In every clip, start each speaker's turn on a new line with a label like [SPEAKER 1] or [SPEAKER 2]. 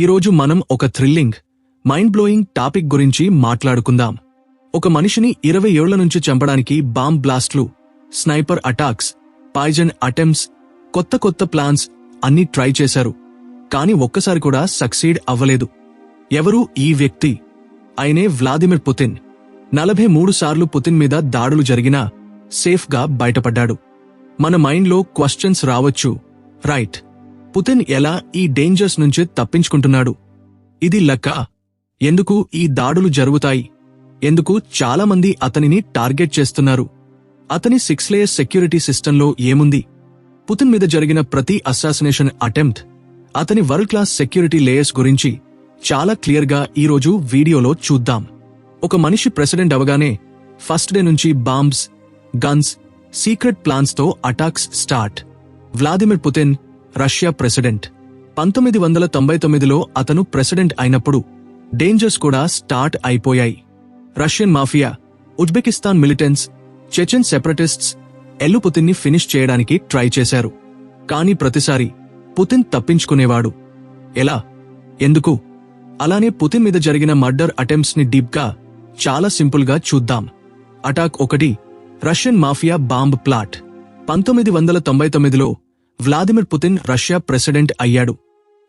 [SPEAKER 1] ఈరోజు మనం ఒక థ్రిల్లింగ్ మైండ్ బ్లోయింగ్ టాపిక్ గురించి మాట్లాడుకుందాం. ఒక మనిషిని ఇరవై ఏళ్ళ నుంచి చంపడానికి బాంబ్ బ్లాస్ట్లు స్నైపర్ అటాక్స్ పాయిజన్ అటెంప్ట్స్ కొత్త కొత్త ప్లాన్స్ అన్నీ ట్రై చేశారు. కానీ ఒక్కసారి కూడా సక్సీడ్ అవ్వలేదు. ఎవరు ఈ వ్యక్తి? ఆయనే వ్లాదిమిర్ పుతిన్. నలభై మూడు సార్లు పుతిన్ మీద దాడులు జరిగినా సేఫ్గా బయటపడ్డాడు. మన మైండ్లో క్వశ్చన్స్ రావచ్చు. రైట్. పుతిన్ ఎలా ఈ డేంజర్స్ నుంచి తప్పించుకుంటున్నాడు? ఇది లక్క. ఎందుకు ఈ దాడులు జరుగుతాయి? ఎందుకు చాలామంది అతనిని టార్గెట్ చేస్తున్నారు? అతని సిక్స్ లేయర్ సెక్యూరిటీ సిస్టంలో ఏముంది? పుతిన్ మీద జరిగిన ప్రతి అసాసినేషన్ అటెంప్ట్ అతని వరల్డ్ క్లాస్ సెక్యూరిటీ లేయర్స్ గురించి చాలా క్లియర్గా ఈరోజు వీడియోలో చూద్దాం. ఒక మనిషి ప్రెసిడెంట్ అవగానే ఫస్ట్ డే నుంచి bombs guns secret ప్లాన్స్తో attacks start. Vladimir Putin Russia president. పంతొమ్మిది వందల తొంభై తొమ్మిదిలో అతను ప్రెసిడెంట్ అయినప్పుడు డేంజర్స్ కూడా స్టార్ట్ అయిపోయాయి. Russian mafia Uzbekistan militants Chechen separatists ఎల్లు పుతిన్ని ఫినిష్ చేయడానికి ట్రై చేశారు. కానీ ప్రతిసారి పుతిన్ తప్పించుకునేవాడు. ఎలా? ఎందుకు? అలానే పుతిన్ మీద జరిగిన మర్డర్ అటెంప్ట్స్ని డీప్గా చాలా సింపుల్గా చూద్దాం. అటాక్ ఒకటి రష్యన్ మాఫియా బాంబ్ ప్లాట్. పంతొమ్మిది వందల తొంభై తొమ్మిదిలో వ్లాదిమిర్ పుతిన్ రష్యా ప్రెసిడెంట్ అయ్యాడు.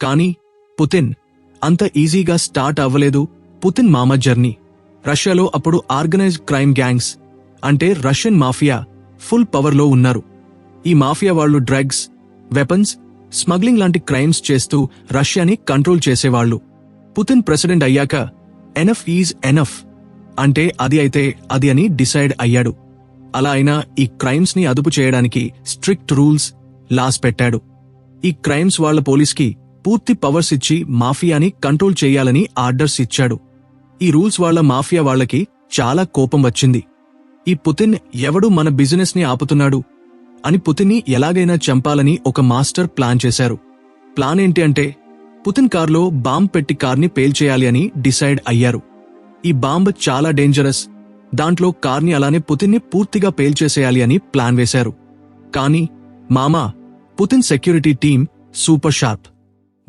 [SPEAKER 1] కానీ పుతిన్ అంత ఈజీగా స్టార్ట్ అవ్వలేదు పుతిన్ మామ జర్నీ. రష్యాలో అప్పుడు ఆర్గనైజ్ క్రైమ్ గ్యాంగ్స్ అంటే రష్యన్ మాఫియా ఫుల్ పవర్లో ఉన్నారు. ఈ మాఫియా వాళ్ళు డ్రగ్స్ వెపన్స్ స్మగ్లింగ్ లాంటి క్రైమ్స్ చేస్తూ రష్యాని కంట్రోల్ చేసేవాళ్ళు పుతిన్ ప్రెసిడెంట్ అయ్యాక ఎనఫ్ ఈజ్ ఎనఫ్ అంటే అది అయితే అది అని డిసైడ్ అయ్యాడు. అలా అయినా ఈ క్రైమ్స్ని అదుపు చేయడానికి స్ట్రిక్ట్ రూల్స్ లాస్ పెట్టాడు. ఈ క్రైమ్స్ వాళ్ళ పోలీస్కి పూర్తి పవర్స్ ఇచ్చి మాఫియాని కంట్రోల్ చేయాలని ఆర్డర్స్ ఇచ్చాడు. ఈ రూల్స్ వాళ్ళ మాఫియా వాళ్ళకి చాలా కోపం వచ్చింది. ఈ పుతిన్ ఎవడు మన బిజినెస్ని ఆపుతున్నాడు? అని పుతిన్ని ఎలాగైనా చంపాలని ఒక మాస్టర్ ప్లాన్ చేశారు. ప్లాన్ ఏంటి అంటే పుతిన్ కార్లో బాంబ్ పెట్టి కార్ని పేల్చేయాలి అని డిసైడ్ అయ్యారు. ఈ బాంబ్ చాలా డేంజరస్. దాంట్లో కార్ని అలానే పుతిన్ని పూర్తిగా పేల్చేసేయాలి అని ప్లాన్ వేశారు. కానీ మామా Putin security team super sharp.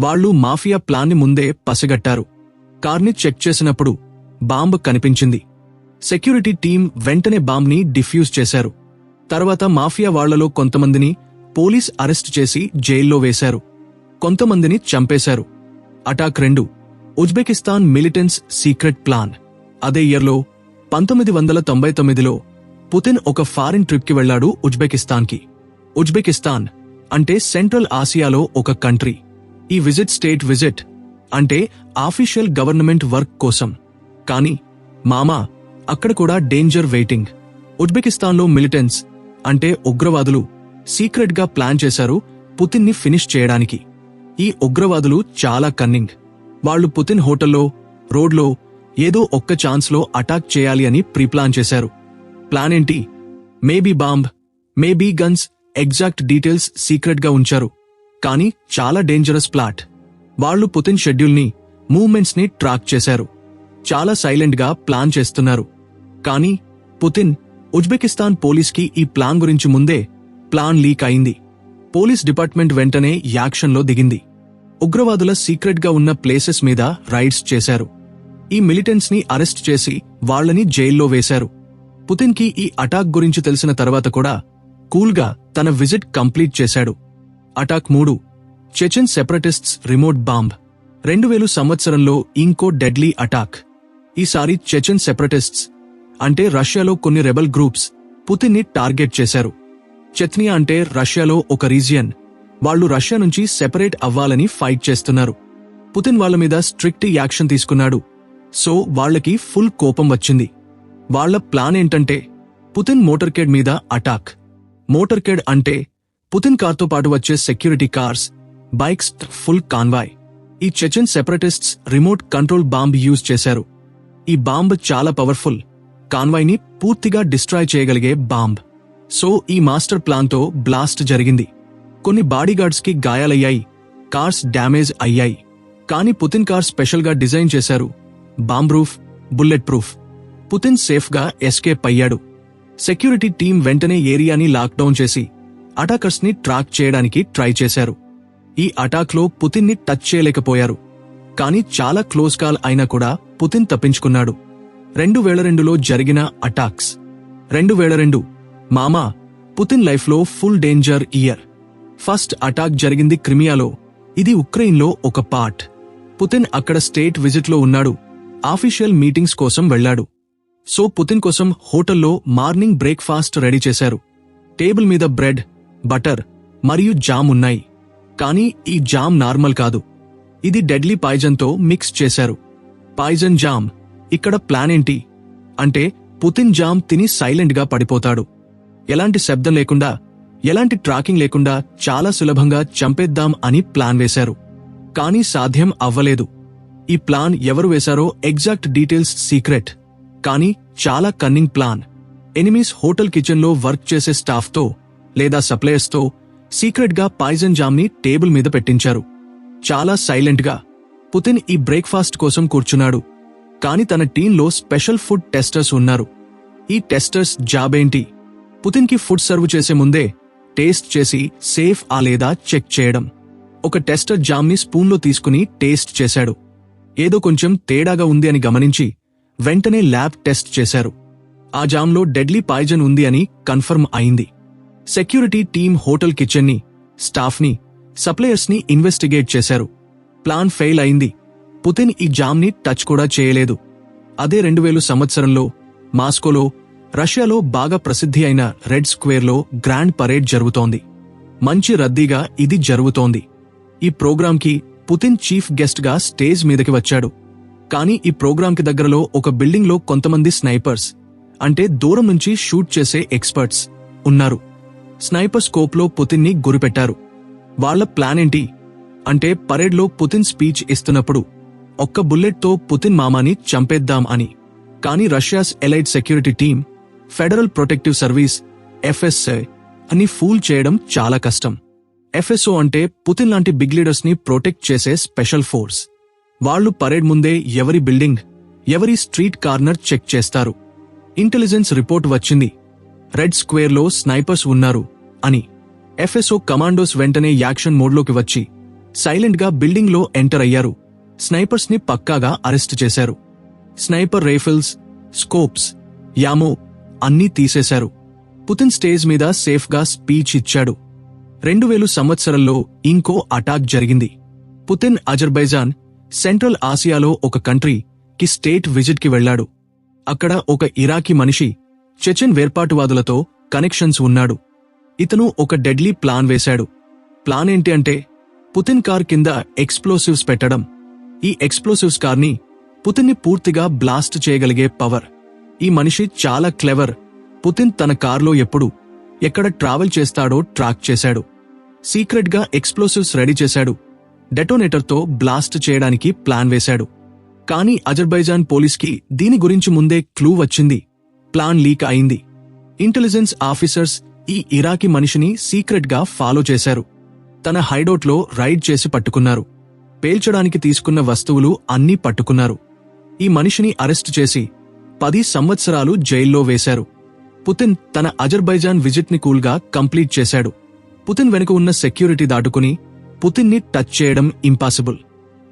[SPEAKER 1] వాళ్ళు మాఫియా ప్లాన్ని ముందే పసిగట్టారు. కార్ని చెక్ చేసినప్పుడు బాంబ్ కనిపించింది. సెక్యూరిటీ టీం వెంటనే బాంబ్ని డిఫ్యూజ్ చేశారు. తర్వాత మాఫియా వాళ్ళలో కొంతమందిని పోలీస్ అరెస్ట్ చేసి జైల్లో వేశారు. కొంతమందిని చంపేశారు. అటాక్ రెండు. Uzbekistan militants secret plan. అదే ఇయర్లో పంతొమ్మిది వందల తొంభై తొమ్మిదిలో పుతిన్ ఒక ఫారిన్ ట్రిప్కి వెళ్ళాడు ఉజ్బెకిస్తాన్కి. ఉజ్బెకిస్తాన్ అంటే సెంట్రల్ ఆసియాలో ఒక కంట్రీ. ఈ విజిట్ స్టేట్ విజిట్ అంటే ఆఫీషియల్ గవర్నమెంట్ వర్క్ కోసం. కానీ మామా అక్కడ కూడా డేంజర్ వెయిటింగ్. ఉజ్బెకిస్తాన్లో మిలిటెన్స్ అంటే ఉగ్రవాదులు సీక్రెట్గా ప్లాన్ చేశారు పుతిన్ని ఫినిష్ చేయడానికి. ఈ ఉగ్రవాదులు చాలా కన్నింగ్ వాళ్ళు పుతిన్ హోటల్లో రోడ్లో ఏదో ఒక్క ఛాన్స్లో అటాక్ చేయాలి అని ప్రీప్లాన్ చేశారు. ప్లాన్ ఏంటి? Maybe bomb maybe guns exact details సీక్రెట్గా ఉంచారు. కానీ చాలా డేంజరస్ ప్లాట్. వాళ్ళు పుతిన్ షెడ్యూల్ని మూవ్మెంట్స్ని ట్రాక్ చేశారు. చాలా సైలెంట్గా ప్లాన్ చేస్తున్నారు. కానీ పుతిన్ ఉజ్బెకిస్తాన్ పోలీస్కి ఈ ప్లాన్ గురించి ముందే ప్లాన్ లీక్ అయింది. పోలీస్ డిపార్ట్మెంట్ వెంటనే యాక్షన్లో దిగింది. ఉగ్రవాదుల సీక్రెట్గా ఉన్న ప్లేసెస్ మీద రైడ్స్ చేశారు. ఈ మిలిటెంట్స్ని అరెస్ట్ చేసి వాళ్ళని జైల్లో వేశారు. పుతిన్కి ఈ అటాక్ గురించి తెలిసిన తర్వాత కూడా కూల్గా తన విజిట్ కంప్లీట్ చేశాడు. అటాక్ మూడు. Chechen separatists remote bomb. రెండు వేలు సంవత్సరంలో ఇంకో డెడ్లీ అటాక్. ఈసారి చెచెన్ సెపరేటిస్ట్స్ అంటే రష్యాలో కొన్ని రెబల్ గ్రూప్స్ పుతిన్ని టార్గెట్ చేశారు. చెత్నియా అంటే రష్యాలో ఒక రీజియన్. వాళ్ళు రష్యా నుంచి సెపరేట్ అవ్వాలని ఫైట్ చేస్తున్నారు. పుతిన్ వాళ్ళ మీద స్ట్రిక్ట్ యాక్షన్ తీసుకున్నాడు. సో వాళ్ళకి ఫుల్ కోపం వచ్చింది. వాళ్ళ ప్లాన్ ఏంటంటే పుతిన్ మోటార్కేడ్ మీద అటాక్. మోటార్కేడ్ అంటే పుతిన్ కార్తో పాటు వచ్చే security cars bikes full convoy. ఈ Chechen separatists remote control bomb use చేశారు. ఈ బాంబ్ చాలా పవర్ఫుల్. కాన్వాయ్ని పూర్తిగా డిస్ట్రాయ్ చేయగలిగే బాంబ్. సో ఈ మాస్టర్ ప్లాన్తో బ్లాస్ట్ జరిగింది. కొన్ని బాడీగార్డ్స్కి గాయాలయ్యాయి. కార్స్ డ్యామేజ్ అయ్యాయి. కానీ పుతిన్ కార్ స్పెషల్గా డిజైన్ చేశారు. Bomb proof bullet proof. Putin సేఫ్గా ఎస్కేప్ అయ్యాడు. సెక్యూరిటీ టీం వెంటనే ఏరియాని లాక్డౌన్ చేసి అటాకర్స్ని ట్రాక్ చేయడానికి ట్రై చేశారు. ఈ అటాక్లో పుతిన్ని టచ్ చేయలేకపోయారు. కానీ చాలా క్లోజ్ కాల్ అయినా కూడా పుతిన్ తప్పించుకున్నాడు. రెండు వేల రెండులో జరిగిన అటాక్స్. రెండు వేల రెండు. మామా పుతిన్ లైఫ్లో full danger year. First attack జరిగింది క్రిమియాలో. ఇది ఉక్రెయిన్లో ఒక పార్ట్. పుతిన్ అక్కడ స్టేట్ విజిట్లో ఉన్నాడు. ఆఫీషియల్ మీటింగ్స్ కోసం వెళ్ళాడు. సో పుతిన్ కోసం హోటల్లో మార్నింగ్ బ్రేక్ఫాస్ట్ రెడీ చేశారు. టేబుల్ మీద బ్రెడ్ బటర్ మరియు జామ్ ఉన్నాయి. కానీ ఈ జామ్ నార్మల్ కాదు. ఇది డెడ్లీ పాయిజన్తో మిక్స్ చేశారు. పాయిజన్ జామ్ ఇక్కడ ప్లాన్ ఏంటి? అంటే పుతిన్ జామ్ తిని సైలెంట్గా పడిపోతాడు. ఎలాంటి శబ్దం లేకుండా ఎలాంటి ట్రాకింగ్ లేకుండా చాలా సులభంగా చంపేద్దాం అని ప్లాన్ వేశారు. కానీ సాధ్యం అవ్వలేదు. ఈ ప్లాన్ ఎవరు వేశారో ఎగ్జాక్ట్ డీటెయిల్స్ సీక్రెట్. కానీ చాలా కన్నింగ్ ప్లాన్ ఎనిమీస్ హోటల్ కిచెన్లో వర్క్ చేసే స్టాఫ్తో లేదా సప్లయర్స్తో సీక్రెట్గా పాయిజన్ జామ్ని టేబుల్ మీద పెట్టించారు. చాలా సైలెంట్గా పుతిన్ ఈ బ్రేక్ఫాస్ట్ కోసం కూర్చున్నాడు. కాని తన టీంలో స్పెషల్ ఫుడ్ టెస్టర్స్ ఉన్నారు. ఈ టెస్టర్స్ జాబ్ ఏంటి? పుతిన్కి ఫుడ్ సర్వ్ చేసే ముందే టేస్ట్ చేసి సేఫ్ ఆ లేదా చెక్ చేయడం. ఒక టెస్టర్ జామ్ని స్పూన్లో తీసుకుని టేస్ట్ చేశాడు. ఏదో కొంచెం తేడాగా ఉంది అని గమనించి వెంటనే ల్యాబ్ టెస్ట్ చేశారు. ఆ జామ్లో డెడ్లీ పాయిజన్ ఉంది అని కన్ఫర్మ్ అయింది. సెక్యూరిటీ టీం హోటల్ కిచెన్ని స్టాఫ్ని సప్లయర్స్ని ఇన్వెస్టిగేట్ చేశారు. ప్లాన్ ఫెయిల్ అయింది. పుతిన్ ఈ జామ్ని టచ్ కూడా చేయలేదు. అదే రెండు వేలు సంవత్సరంలో మాస్కోలో రష్యాలో బాగా ప్రసిద్ధి అయిన రెడ్ స్క్వేర్లో గ్రాండ్ పరేడ్ జరుగుతోంది. మంచి రద్దీగా ఇది జరుగుతోంది. ఈ ప్రోగ్రాంకి పుతిన్ చీఫ్ గెస్ట్గా స్టేజ్ మీదకి వచ్చాడు. కానీ ఈ ప్రోగ్రాంకి దగ్గరలో ఒక బిల్డింగ్లో కొంతమంది స్నైపర్స్ అంటే దూరం నుంచి షూట్ చేసే ఎక్స్పర్ట్స్ ఉన్నారు. స్నైపర్ స్కోప్లో పుతిన్ని గురిపెట్టారు. వాళ్ళ ప్లాన్ ఏంటి? అంటే పరేడ్లో పుతిన్ స్పీచ్ ఇస్తున్నప్పుడు ఒక్క బుల్లెట్తో పుతిన్ మామాని చంపేద్దాం అని. కానీ Russia's elite security team federal protective service FSA అని ఫూల్ చేయడం చాలా కష్టం. ఎఫ్ఎస్ఓ అంటే పుతిన్ లాంటి బిగ్ లీడర్స్ని ప్రొటెక్ట్ చేసే స్పెషల్ ఫోర్స్. వాళ్ళు పరేడ్ ముందే ఎవరి బిల్డింగ్ ఎవరి స్ట్రీట్ కార్నర్ చెక్ చేస్తారు. ఇంటెలిజెన్స్ రిపోర్ట్ వచ్చింది. రెడ్ స్క్వేర్లో స్నైపర్స్ ఉన్నారు అని. ఎఫ్ఎస్ఓ కమాండోస్ వెంటనే యాక్షన్ మోడ్లోకి వచ్చి సైలెంట్గా బిల్డింగ్లో ఎంటర్ అయ్యారు. స్నైపర్స్ని పక్కాగా అరెస్ట్ చేశారు. స్నైపర్ రైఫిల్స్ స్కోప్స్ యామో అన్నీ తీసేశారు. పుతిన్ స్టేజ్ మీద సేఫ్గా స్పీచ్ ఇచ్చాడు. రెండు వేలు సంవత్సరంలో ఇంకో అటాక్ జరిగింది. పుతిన్ అజర్బైజాన్ సెంట్రల్ ఆసియాలో ఒక కంట్రీ కి స్టేట్ విజిట్కి వెళ్ళాడు అక్కడ ఒక ఇరాకీ మనిషి చెచెన్ వేర్పాటువాదులతో కనెక్షన్స్ ఉన్నాడు. ఇతను ఒక డెడ్లీ ప్లాన్ వేశాడు. ప్లాన్ ఏంటి అంటే పుతిన్ కార్ కింద ఎక్స్ప్లోసివ్స్ పెట్టడం. ఈ ఎక్స్ప్లోసివ్స్ కార్ని పుతిన్ని పూర్తిగా బ్లాస్ట్ చేయగలిగే పవర్. ఈ మనిషి చాలా క్లెవర్. పుతిన్ తన కార్లో ఎప్పుడు ఎక్కడ ట్రావెల్ చేస్తాడో ట్రాక్ చేశాడు. సీక్రెట్గా ఎక్స్ప్లోసివ్స్ రెడీ చేశాడు. డెటోనేటర్తో బ్లాస్ట్ చేయడానికి ప్లాన్ వేశాడు. కానీ అజర్బైజాన్ పోలీస్కి దీని గురించి ముందే క్లూ వచ్చింది. ప్లాన్ లీక్ అయింది. ఇంటెలిజెన్స్ ఆఫీసర్స్ ఈ ఇరాకీ మనిషిని సీక్రెట్గా ఫాలో చేశారు. తన హైడౌట్లో రైడ్ చేసి పట్టుకున్నారు. పేల్చడానికి తీసుకున్న వస్తువులు అన్నీ పట్టుకున్నారు. ఈ మనిషిని అరెస్ట్ చేసి పది సంవత్సరాలు జైల్లో వేశారు. పుతిన్ తన అజర్బైజాన్ విజిట్ని కూల్గా కంప్లీట్ చేశాడు. పుతిన్ వెనుక ఉన్న సెక్యూరిటీ దాటుకుని పుతిన్ని టచ్ చేయడం ఇంపాసిబుల్.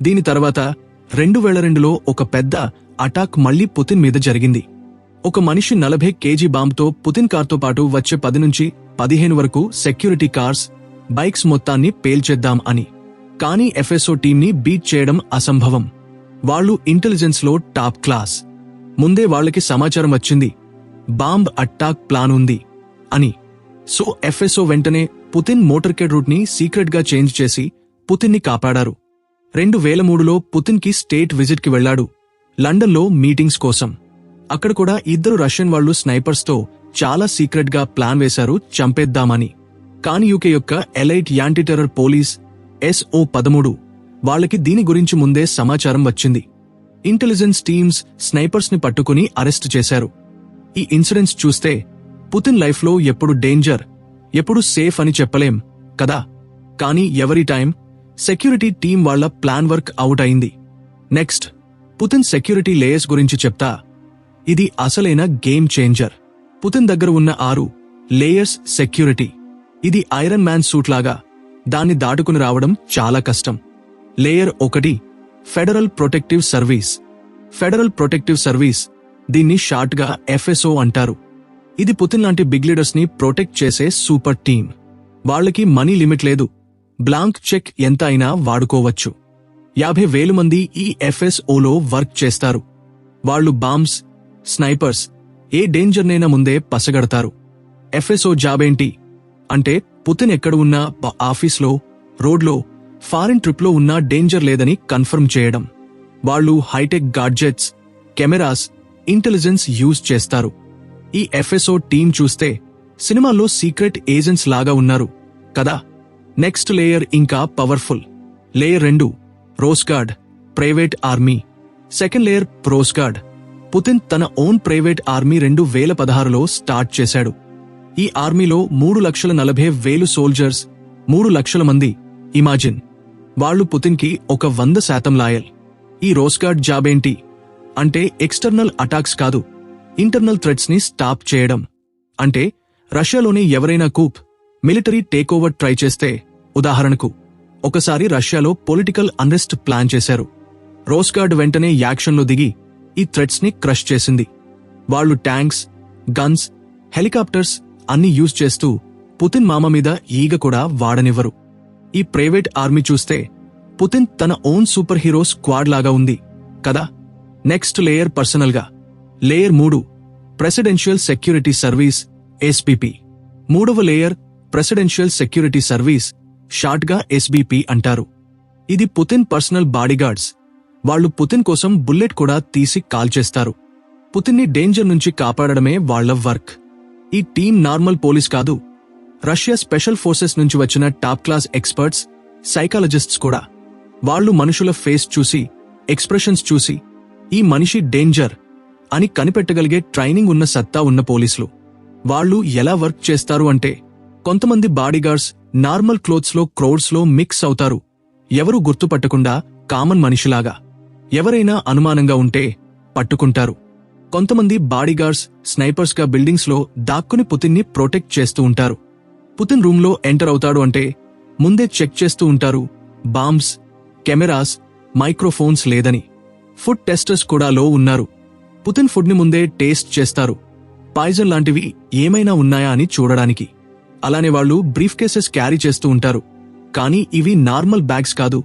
[SPEAKER 1] దీని తర్వాత రెండు వేల రెండులో ఒక పెద్ద అటాక్ మళ్ళీ పుతిన్ మీద జరిగింది. ఒక మనిషి నలభై కేజీ బాంబ్తో పుతిన్ కార్తో పాటు వచ్చే పది నుంచి పదిహేను వరకు సెక్యూరిటీ కార్స్ బైక్స్ మొత్తాన్ని పేల్చేద్దాం అని. కానీ ఎఫ్ఎస్ఓ టీంని బీట్ చేయడం అసంభవం. వాళ్ళు ఇంటెలిజెన్స్లో టాప్ క్లాస్. ముందే వాళ్ళకి సమాచారం వచ్చింది. బాంబ్ అటాక్ ప్లాన్ ఉంది అని. సో ఎఫ్ఎస్ఓ వెంటనే పుతిన్ మోటర్కేడ్ రూట్ని సీక్రెట్గా చేంజ్ చేసి పుతిన్ని కాపాడారు. రెండు వేల మూడులో పుతిన్కి స్టేట్ విజిట్కి వెళ్ళాడు లండన్లో మీటింగ్స్ కోసం. అక్కడ కూడా ఇద్దరు రష్యన్ వాళ్ళు స్నైపర్స్తో చాలా సీక్రెట్గా ప్లాన్ వేశారు చంపేద్దామని. కాని యూకే యొక్క elite anti terror police SO పదమూడు వాళ్ళకి దీని గురించి ముందే సమాచారం వచ్చింది. ఇంటెలిజెన్స్ టీమ్స్ స్నైపర్స్ని పట్టుకుని అరెస్ట్ చేశారు. ఈ ఇన్సిడెంట్స్ చూస్తే పుతిన్ లైఫ్లో ఎప్పుడు డేంజర్ ఎప్పుడు సేఫ్ అని చెప్పలేం కదా? కానీ ఎవరి టైం సెక్యూరిటీ టీం వాళ్ళ ప్లాన్ వర్క్ అవుట్ అయింది. నెక్స్ట్ పుతిన్ సెక్యూరిటీ లేయర్స్ గురించి చెప్తా. ఇది అసలైన గేమ్ చేంజర్. పుతిన్ దగ్గర ఉన్న ఆరు లేయర్స్ సెక్యూరిటీ. ఇది ఐరన్ మ్యాన్ సూట్ లాగా దాన్ని దాటుకుని రావడం చాలా కష్టం. లేయర్ ఒకటి federal protective service. Federal protective service దీన్ని షార్ట్గా ఎఫ్ఎస్ఓ అంటారు. ఇది పుతిన్ లాంటి బిగ్ లీడర్స్ని ప్రొటెక్ట్ చేసే సూపర్ టీమ్ వాళ్ళకి మనీ లిమిట్ లేదు. బ్లాంక్ చెక్ ఎంత అయినా వాడుకోవచ్చు. యాభై వేలు మంది ఈ ఎఫ్ఎస్ఓలో వర్క్ చేస్తారు. వాళ్ళు బాంబ్స్ స్నైపర్స్ ఏ డేంజర్నైనా ముందే పసగడతారు. ఎఫ్ఎస్ఓ జాబ్ ఏంటి? అంటే పుతిన్ ఎక్కడ ఉన్నా ఆఫీస్లో రోడ్లో ఫారిన్ ట్రిప్లో ఉన్నా డేంజర్ లేదని కన్ఫర్మ్ చేయడం. వాళ్ళు hi-tech gadgets cameras intelligence use చేస్తారు. ఈ ఎఫ్ఎస్ఓ టీం చూస్తే సినిమాల్లో సీక్రెట్ ఏజెంట్స్ లాగా ఉన్నారు. కదా? నెక్స్ట్ లేయర్ ఇంకా పవర్ఫుల్. లేయర్ రెండు Rosguard private army. Second layer Rosguard. Putin తన ఓన్ ప్రైవేట్ ఆర్మీ రెండు వేల పదహారులో స్టార్ట్ చేశాడు. ఈ ఆర్మీలో మూడు లక్షల నలభై వేలు సోల్జర్స్ మూడు లక్షల మంది ఇమాజిన్. వాళ్ళు పుతిన్కి ఒక వంద శాతం లాయల్. ఈ రోస్గార్డ్ జాబ్ ఏంటి? అంటే ఎక్స్టర్నల్ అటాక్స్ కాదు ఇంటర్నల్ థ్రెట్స్ని స్టాప్ చేయడం. అంటే రష్యాలోని ఎవరైనా coup military take over try చేస్తే ఉదాహరణకు ఒకసారి రష్యాలో పొలిటికల్ అన్రెస్ట్ ప్లాన్ చేశారు. రోస్గార్డ్ వెంటనే యాక్షన్లో దిగి ఈ థ్రెట్స్ని క్రష్ చేసింది. వాళ్ళు ట్యాంక్స్ గన్స్ హెలికాప్టర్స్ అన్ని యూజ్ చేస్తూ పుతిన్ మామ మీద ఈగ కూడా వాడనివ్వరు. ఈ ప్రైవేట్ ఆర్మీ చూస్తే పుతిన్ తన ఓన్ సూపర్ హీరో స్క్వాడ్ లాగా ఉంది కదా? నెక్స్ట్ లేయర్ పర్సనల్గా. లేయర్ మూడు ప్రెసిడెన్షియల్ సెక్యూరిటీ సర్వీస్ ఎస్పీపీ మూడవ లేయర్ ప్రెసిడెన్షియల్ సెక్యూరిటీ సర్వీస్ షార్ట్గా ఎస్బీపీ అంటారు. ఇది పుతిన్ పర్సనల్ బాడీగార్డ్స్ వాళ్ళు పుతిన్ కోసం బుల్లెట్ కూడా తీసి కాల్చేస్తారు పుతిన్ని డేంజర్ నుంచి కాపాడడమే వాళ్ళ వర్క్ ఈ టీం నార్మల్ పోలీస్ కాదు. రష్యా స్పెషల్ ఫోర్సెస్ నుంచి వచ్చిన టాప్ క్లాస్ ఎక్స్పర్ట్స్ సైకాలజిస్ట్స్ కూడా. వాళ్ళు మనుషుల ఫేస్ చూసి ఎక్స్ప్రెషన్స్ చూసి ఈ మనిషి డేంజర్ అని కనిపెట్టగలిగే ట్రైనింగ్ ఉన్న సత్తా ఉన్న పోలీసులు. వాళ్ళు ఎలా వర్క్ చేస్తారు అంటే కొంతమంది బాడీగార్డ్స్ నార్మల్ క్లోత్స్లో క్రౌడ్స్లో మిక్స్ అవుతారు. ఎవరు గుర్తుపట్టకుండా కామన్ మనిషిలాగా. ఎవరైనా అనుమానంగా ఉంటే పట్టుకుంటారు. కొంతమంది బాడీగార్డ్స్ స్నైపర్స్గా దాక్కుని పుతిన్ని ప్రొటెక్ట్ చేస్తూ ఉంటారు. పుతిన్ రూమ్లో ఎంటర్ అవుతాడు అంటే ముందే చెక్ చేస్తూ ఉంటారు బాంబ్స్ కెమెరాస్ మైక్రోఫోన్స్ లేదని. ఫుడ్ టెస్టర్స్ కూడా లో ఉన్నారు. పుతిన్ ఫుడ్ని ముందే టేస్ట్ చేస్తారు. పాయిజన్ లాంటివి ఏమైనా ఉన్నాయా అని చూడడానికి. అలానే వాళ్ళు బ్రీఫ్ కేసెస్ క్యారీ చేస్తూ ఉంటారు. కానీ ఇవి నార్మల్ బ్యాగ్స్ కాదు.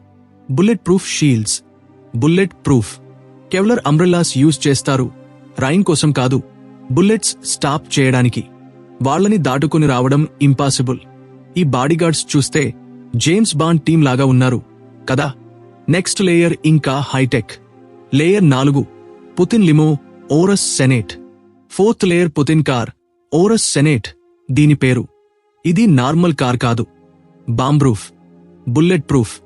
[SPEAKER 1] Bullet proof shields. Bullet proof. Kevlar umbrellas use చేస్తారు. రైన్ కోసం కాదు. బుల్లెట్స్ స్టాప్ చేయడానికి. వాళ్ళని దాటుకుని రావడం ఇంపాసిబుల్. ఈ బాడీగార్డ్స్ చూస్తే జేమ్స్ బాండ్ టీం లాగా ఉన్నారు. కదా? నెక్స్ట్ లేయర్ ఇంకా హైటెక్. లేయర్ నాలుగు. Putin limo Aurus Senat fourth layer Putin car Aurus Senat దీని పేరు. ఇది నార్మల్ కార్ కాదు. Bombproof bullet proof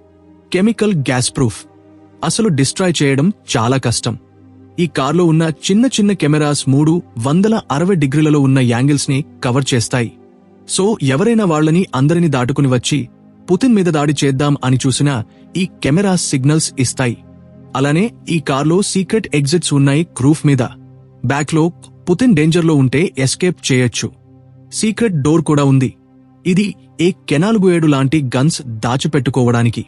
[SPEAKER 1] chemical gas proof అసలు డిస్ట్రాయ్ చేయడం చాలా కష్టం. ఈ కార్లో ఉన్న చిన్న చిన్న కెమెరాస్ మూడు వందల అరవై డిగ్రీలలో ఉన్న యాంగిల్స్ని కవర్ చేస్తాయి. సో ఎవరైనా వాళ్ళని అందరిని దాటుకుని వచ్చి పుతిన్ మీద దాడి చేద్దాం అని చూసినా ఈ కెమెరాస్ సిగ్నల్స్ ఇస్తాయి. అలానే ఈ కార్లో సీక్రెట్ ఎగ్జిట్స్ ఉన్నాయి క్రూఫ్ మీద. బ్యాక్లో పుతిన్ డేంజర్లో ఉంటే ఎస్కేప్ చేయొచ్చు. సీక్రెట్ డోర్ కూడా ఉంది. ఇది ఏ కెనాలుగు ఏడు లాంటి గన్స్ దాచిపెట్టుకోవడానికి.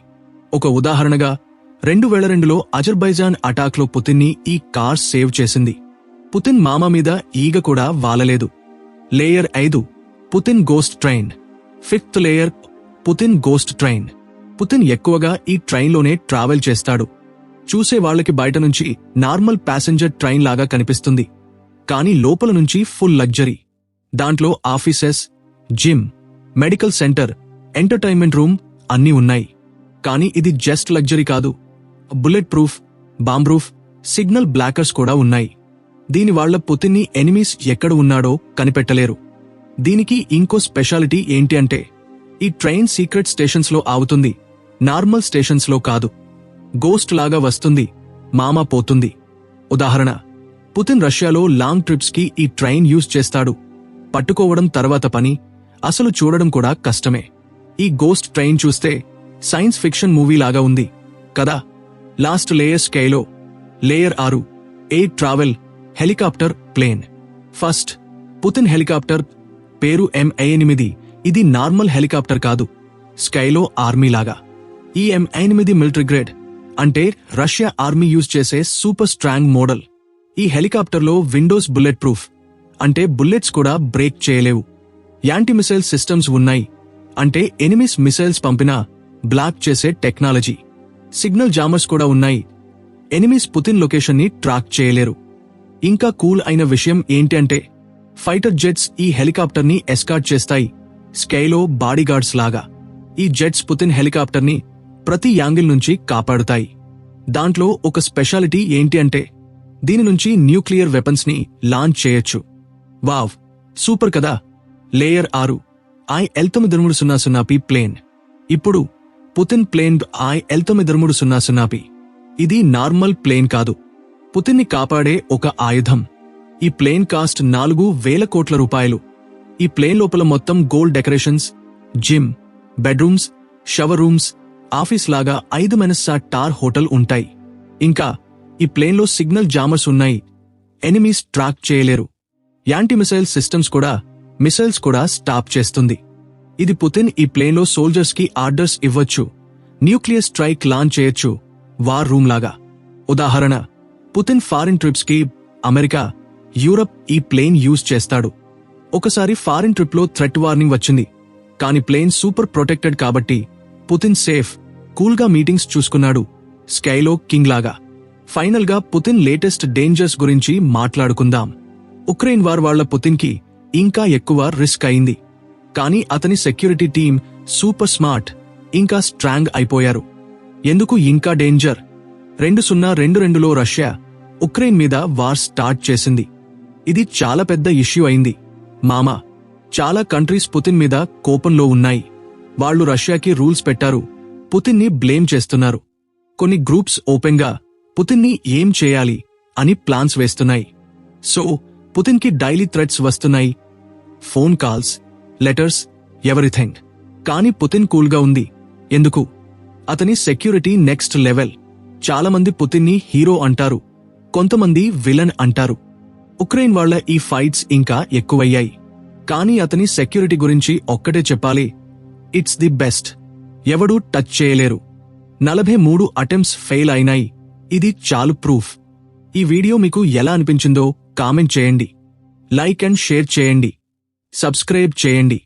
[SPEAKER 1] ఒక ఉదాహరణగా రెండు వేల రెండులో అజర్బైజాన్ అటాక్లో పుతిన్ని ఈ కార్ సేవ్ చేసింది. పుతిన్ మామ మీద ఈగ కూడా వాలలేదు. లేయర్ ఐదు Putin ghost train. Fifth layer Putin ghost train. Putin ఎక్కువగా ఈ ట్రైన్లోనే ట్రావెల్ చేస్తాడు. చూసే వాళ్ళకి బయట నుంచి నార్మల్ ప్యాసింజర్ ట్రైన్ లాగా కనిపిస్తుంది. కానీ లోపల నుంచి ఫుల్ లగ్జరీ. దాంట్లో offices gym medical centre entertainment room అన్నీ ఉన్నాయి. కానీ ఇది జస్ట్ లగ్జరీ కాదు. Bullet proof bomb proof signal blockers కూడా ఉన్నాయి. దీని వాళ్ళ పుతిన్ని ఎనిమీస్ ఎక్కడ ఉన్నాడో కనిపెట్టలేరు. దీనికి ఇంకో స్పెషాలిటీ ఏంటి అంటే ఈ ట్రైన్ సీక్రెట్ స్టేషన్స్లో ఆవుతుంది ఆగుతుంది. నార్మల్ స్టేషన్స్లో కాదు. గోస్ట్ లాగా వస్తుంది మామ పోతుంది. ఉదాహరణ పుతిన్ రష్యాలో లాంగ్ ట్రిప్స్కి ఈ ట్రైన్ యూజ్ చేస్తాడు. పట్టుకోవడం తర్వాత పని అసలు చూడడం కూడా కష్టమే. ఈ గోస్ట్ ట్రైన్ చూస్తే సైన్స్ ఫిక్షన్ మూవీ లాగా ఉంది. కదా లాస్ట్ లేయర్ స్కైలో లేయర్ ఆరు air travel helicopter plane. First Putin helicopter పేరు ఎంఐ ఎనిమిది ఇది నార్మల్ హెలికాప్టర్ కాదు స్కైలో ఆర్మీలాగా ఈ ఎంఐ ఎనిమిది మిలిటరీ గ్రేడ్ అంటే రష్యా ఆర్మీ యూజ్ చేసే సూపర్ స్ట్రాంగ్ మోడల్. ఈ హెలికాప్టర్లో విండోస్ బుల్లెట్ ప్రూఫ్ అంటే బుల్లెట్స్ కూడా బ్రేక్ చేయలేవు. యాంటీ మిసైల్ సిస్టమ్స్ ఉన్నాయి. అంటే ఎనిమిస్ మిసైల్స్ పంపినా బ్లాక్ చేసే టెక్నాలజీ. సిగ్నల్ జామర్స్ కూడా ఉన్నాయి. ఎనిమిస్ పుతిన్ లొకేషన్ని ట్రాక్ చేయలేరు. ఇంకా కూల్ అయిన విషయం ఏంటి అంటే ఫైటర్ జెట్స్ ఈ హెలికాప్టర్ని ఎస్కార్ట్ చేస్తాయి. స్కైలో బాడీగార్డ్స్ లాగా. ఈ జెట్స్ పుతిన్ హెలికాప్టర్ని ప్రతి యాంగిల్ నుంచి కాపాడుతాయి. దాంట్లో ఒక స్పెషాలిటీ ఏంటి అంటే దీని నుంచి న్యూక్లియర్ వెపన్స్ని లాంచ్ చేయొచ్చు. వావ్ సూపర్ కదా. లేయర్ ఆరు ఐ ఎల్ తొమ్మిది మూడు సున్నా సున్నా పి ప్లేన్. ఇప్పుడు పుతిన్ ప్లేన్ ఐ ఎల్ తొమ్మిది మూడు సున్నా సున్నా పి. ఇది నార్మల్ ప్లేన్ కాదు. పుతిన్ని కాపాడే ఒక ఆయుధం. ఈ ప్లేన్ కాస్ట్ నాలుగు వేల కోట్ల రూపాయలు. ఈ ప్లేన్ లోపల మొత్తం gold decorations gym bedrooms shower rooms office లాగా ఐదు మెనస్సా టార్ హోటల్ ఉంటాయి. ఇంకా ఈ ప్లేన్లో సిగ్నల్ జామర్స్ ఉన్నాయి. ఎనిమీస్ ట్రాక్ చేయలేరు. యాంటీ మిసైల్ సిస్టమ్స్ కూడా మిసైల్స్ కూడా స్టాప్ చేస్తుంది. ఇది పుతిన్ ఈ ప్లేన్లో సోల్జర్స్కి ఆర్డర్స్ ఇవ్వచ్చు. న్యూక్లియర్ స్ట్రైక్ లాంచ్ చేయొచ్చు. వార్ రూమ్ లాగా. ఉదాహరణ పుతిన్ ఫారిన్ ట్రిప్స్కి అమెరికా యూరప్ ఈ ప్లేన్ యూజ్ చేస్తాడు. ఒకసారి ఫారిన్ ట్రిప్లో థ్రెట్ వార్నింగ్ వచ్చింది. కానీ ప్లేన్ సూపర్ ప్రొటెక్టెడ్ కాబట్టి పుతిన్ సేఫ్ కూల్గా మీటింగ్స్ చూసుకున్నాడు. స్కైలో కింగ్ లాగా ఫైనల్గా పుతిన్ లేటెస్ట్ డేంజర్స్ గురించి మాట్లాడుకుందాం. ఉక్రెయిన్ వార్ వాళ్ళ పుతిన్కి ఇంకా ఎక్కువ రిస్క్ అయింది. కానీ అతని సెక్యూరిటీ టీం సూపర్ స్మార్ట్ ఇంకా స్ట్రాంగ్ అయిపోయారు. ఎందుకు ఇంకా డేంజర్? రెండు సున్నా రెండు రెండులో రష్యా ఉక్రెయిన్ మీద వార్ స్టార్ట్ చేసింది. ఇది చాలా పెద్ద ఇష్యూ అయింది. మామా చాలా కంట్రీస్ పుతిన్ మీద కోపంలో ఉన్నాయి. వాళ్ళు రష్యాకి రూల్స్ పెట్టారు. పుతిన్ని బ్లేమ్ చేస్తున్నారు. కొన్ని గ్రూప్స్ ఓపెన్గా పుతిన్ని ఏం చేయాలి అని ప్లాన్స్ వేస్తున్నాయి. సో పుతిన్కి డైలీ థ్రెట్స్ వస్తున్నాయి. Phone calls letters everything. కానీ పుతిన్ కూల్గా ఉంది. ఎందుకు? అతని సెక్యూరిటీ నెక్స్ట్ లెవెల్. చాలామంది పుతిన్ని హీరో అంటారు. కొంతమంది విలన్ అంటారు. ఉక్రెయిన్ వాళ్ళ ఈ ఫైట్స్ ఇంకా ఎక్కువయ్యాయి. కానీ అతని సెక్యూరిటీ గురించి ఒక్కటే చెప్పాలి. It's the best. ఎవడూ టచ్ చేయలేరు. నలభై మూడు అటెంప్ట్స్ ఫెయిల్ అయినాయి. ఇది చాలు ప్రూఫ్. ఈ వీడియో మీకు ఎలా అనిపించిందో కామెంట్ చేయండి. లైక్ అండ్ షేర్ చేయండి. సబ్స్క్రైబ్ చేయండి.